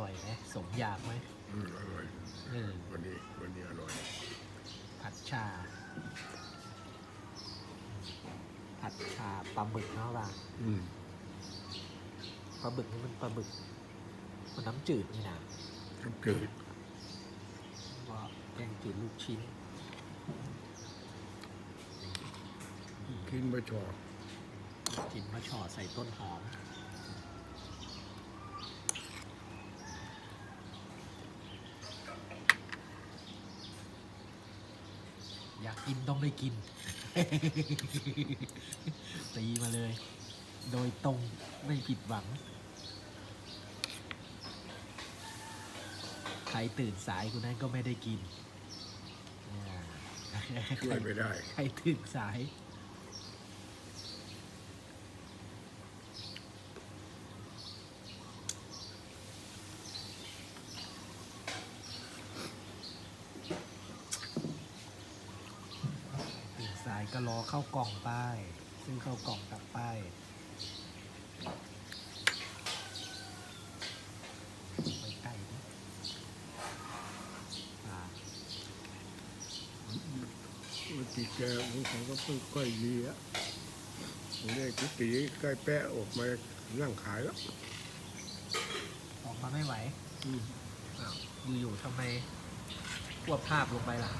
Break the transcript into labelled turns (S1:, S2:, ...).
S1: ร่อยไหมสมอยากไหม
S2: อืมอร่อย
S1: เออ
S2: วันนี้วันนี้อร่อย
S1: ผัดชา ผัดชาปลาบึกเนาะว่า
S2: อืม
S1: ปลาบึกนี่มันปลาบึก มันน้ำจืดนี่นะ
S2: น้ำจืด
S1: ว่าแกงจืดลูกชิ้น
S2: กินมาชอบ
S1: กินมะช่อใส่ต้นหอม อยากกินต้องได้กิน ตีมาเลย โดยตรงไม่ผิดหวัง ใครตื่นสายคนนั้นก็ไม่ได้กินเนี่ย
S2: ช่วยไม่ได้
S1: ใครตื่นสายายก็รอเข้ากล่องป้ายซื้อเข้ากล่องกลับป้ายไปใกล้ดิอ่า
S2: มันติดแกของเขาก็เพิ่งค่อยมีอะผมได้กุฏิใกล้แปะออกมานั่งขายแล้ว
S1: ออกมาไม่ไหว
S2: อืม
S1: อ้าวอยู่ๆทำไมพวบภาพลงไปล่ะ